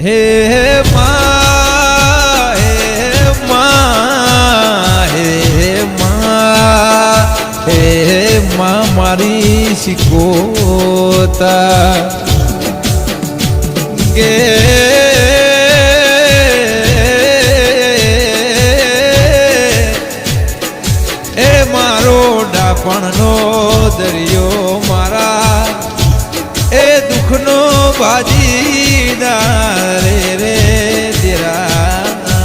હે મા હે મા હે મા હે મા, મારી શીખોતા કે હે મારો ડાપણનો દરિયો મારા, એ દુઃખનો બાજીદાર રે દેરાયાઓ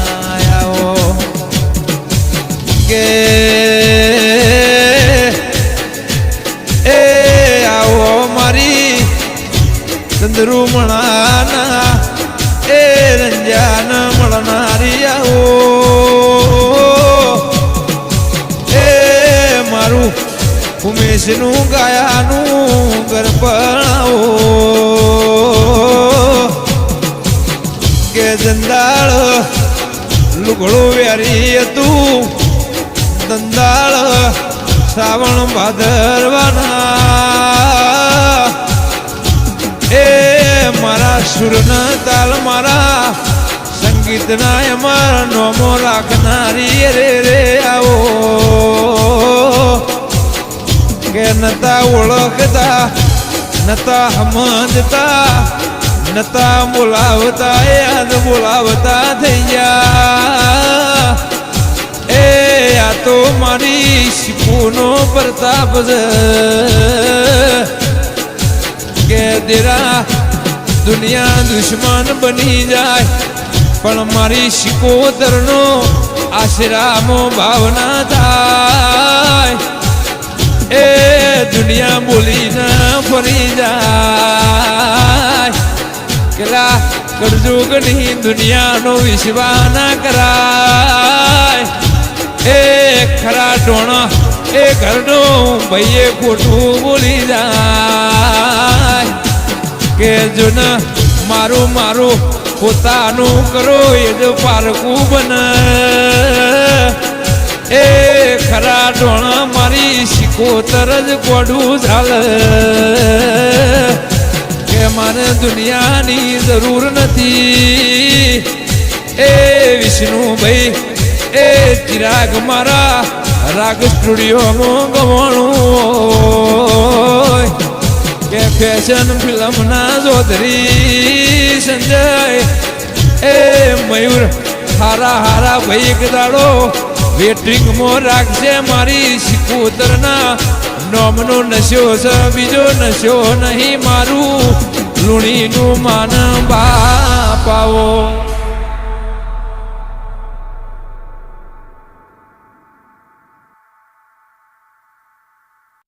કે એ આવો મારી ચંદ્રુમણાના એ રંજાન મળનારી આવો એ મારું ઉમેશનું ગાયાનું ગરપણાઓ કે દંદાળ લુગડું વેરી હતું. દંદાળ, શ્રાવણ ભાદરવાના. એ મારા સુરના તાલ મારા, સંગીતના એમાં નોમો રાખનારી રે રે, આવો. કે નતા ઓળખતા, નતા સમજતા નતા બોલાવતા યાદ બોલાવતા થઈ ગયા એ આ તો મારી શિપુનો પ્રતાપ કે દેરા દુનિયા દુશ્મન બની જાય, પણ મારી શિકોતરનો આશરામો ભાવના થાય. એ દુનિયા બોલીને ફરી જાય. કેલા કરજોગની દુનિયાનો વિશ્વા ના કરાય. એ ખરા ટોણા એ ઘરનો ભાઈએ ખોટું બોલી જાય. કે જો ન મારું મારું પોતાનું કરો, એ જ પારકું બને. એ ખરા ટોણા મારી શીખોતર જ કોડું ચાલે. કે મારે દુનિયાની જરૂર નથી. એ વિષ્ણુભાઈ, એ ચિરાગ મારા રાગ સ્ટુડિયોમાં ગવાણું કે ફેશન ફિલ્મના જોધરી સંજય, એ મયુર, હારા હારા ભાઈ એક દાડો વેટિંગમાં રાખશે મારી શિકોતરના નોમનો નશ્યો છે, બીજો નશ્યો નહીં મારું. ઋણીનું માન બાપાઓ.